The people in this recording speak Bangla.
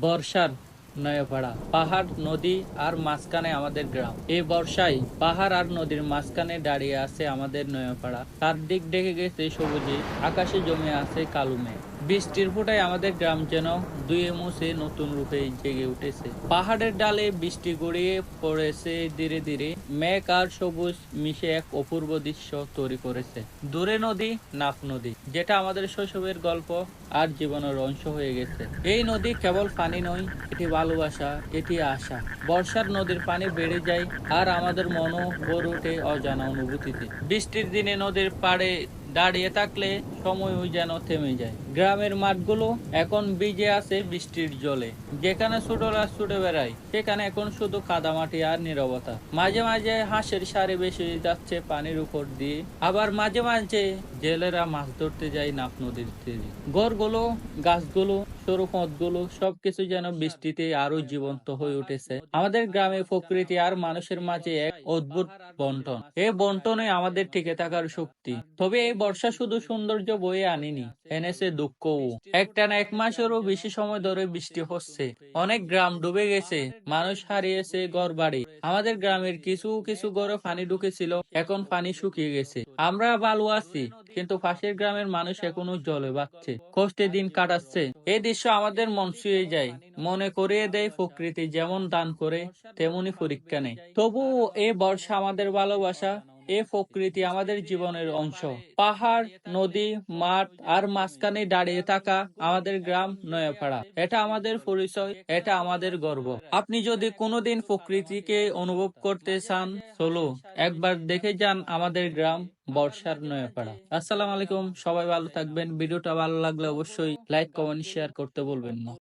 বর্ষার নয়াপাড়া। পাহাড়, নদী আর মাঝখানে আমাদের গ্রাম। এই বর্ষায় পাহাড় আর নদীর মাঝখানে দাঁড়িয়ে আছে আমাদের নয়াপাড়া। তার দিক ডেকে গেছে সবুজে, আকাশে জমে আছে কালো মেঘ। বৃষ্টির ফোঁটায় আমাদের গ্রাম যেন দুয়ে মুছে নতুন রূপে জেগে উঠেছে। পাহাড়ের ডালে বৃষ্টি গড়িয়ে পড়েছে ধীরে ধীরে। মেঘ আর সবুজ মিশে এক অপূর্ব দৃশ্য তৈরি করেছে। দূরে নদী, নাফ নদী, যেটা আমাদের শৈশবের গল্প আর জীবনের অংশ হয়ে গেছে। এই নদী কেবল পানি নয়, এটি ভালোবাসা, এটি আশা। বর্ষার নদীর পানি বেড়ে যায় আর আমাদের মনও ভরে ওঠে অজানা অনুভূতিতে। বৃষ্টির দিনে নদীর পাড়ে দাঁড়িয়ে থাকলে সময়ও যেন থেমে যায়। গ্রামের মাঠগুলো এখন ভিজে আছে বৃষ্টির জলে। যেখানে ছোটরা ছুটে বেড়ায়, সেখানে এখন শুধু কাদামাটি আর নীরবতা। মাঝে মাঝে হাঁসের সারি বেশি যাচ্ছে পানির উপর দিয়ে। আবার মাঝে মাঝে জেলেরা মাছ ধরতে যায় নাফ নদীর তীরে। ঘরগুলো, গাছগুলো, সরু পথগুলো সবকিছু যেন বৃষ্টিতে আরও জীবন্ত হয়ে উঠেছে। আমাদের গ্রামে প্রকৃতি আর মানুষের মাঝে এক অদ্ভুত বন্টন। এই বন্টনে আমাদের টিকে থাকার শক্তি। তবে এই বর্ষা শুধু সৌন্দর্য বয়ে আনেনি, এনেছে দুঃখও। একটানা এক মাসেরও বেশি সময় ধরে বৃষ্টি হচ্ছে। অনেক গ্রাম ডুবে গেছে, মানুষ হারিয়েছে ঘর বাড়ি আমাদের গ্রামের কিছু কিছু ঘরে পানি ঢুকেছিল, এখন পানি শুকিয়ে গেছে। আমরা ভালো আছি, কিন্তু পাশের গ্রামের মানুষ এখনও জলে বাঁচছে, কষ্টে দিন কাটাচ্ছে। এই দৃশ্য আমাদের মন ছুঁয়ে যায়, মনে করিয়ে দেয় প্রকৃতি যেমন দান করে, তেমনি পরীক্ষা নেই তবুও এই বর্ষা আমাদের ভালোবাসা এ প্রকৃতি আমাদের জীবনের অংশ। পাহাড়, নদী, মাঠ আর মাঝখানে দাঁড়িয়ে থাকা আমাদের গ্রাম নয়াপাড়া। এটা আমাদের পরিচয়, এটা আমাদের গর্ব। আপনি যদি কোনোদিন প্রকৃতিকে অনুভব করতে চান চলো একবার দেখে যান আমাদের গ্রাম বর্ষার নয়াপাড়া। আসসালামু আলাইকুম, সবাই ভালো থাকবেন। ভিডিওটা ভালো লাগলে অবশ্যই লাইক কমেন্ট শেয়ার করতে বলবেন না।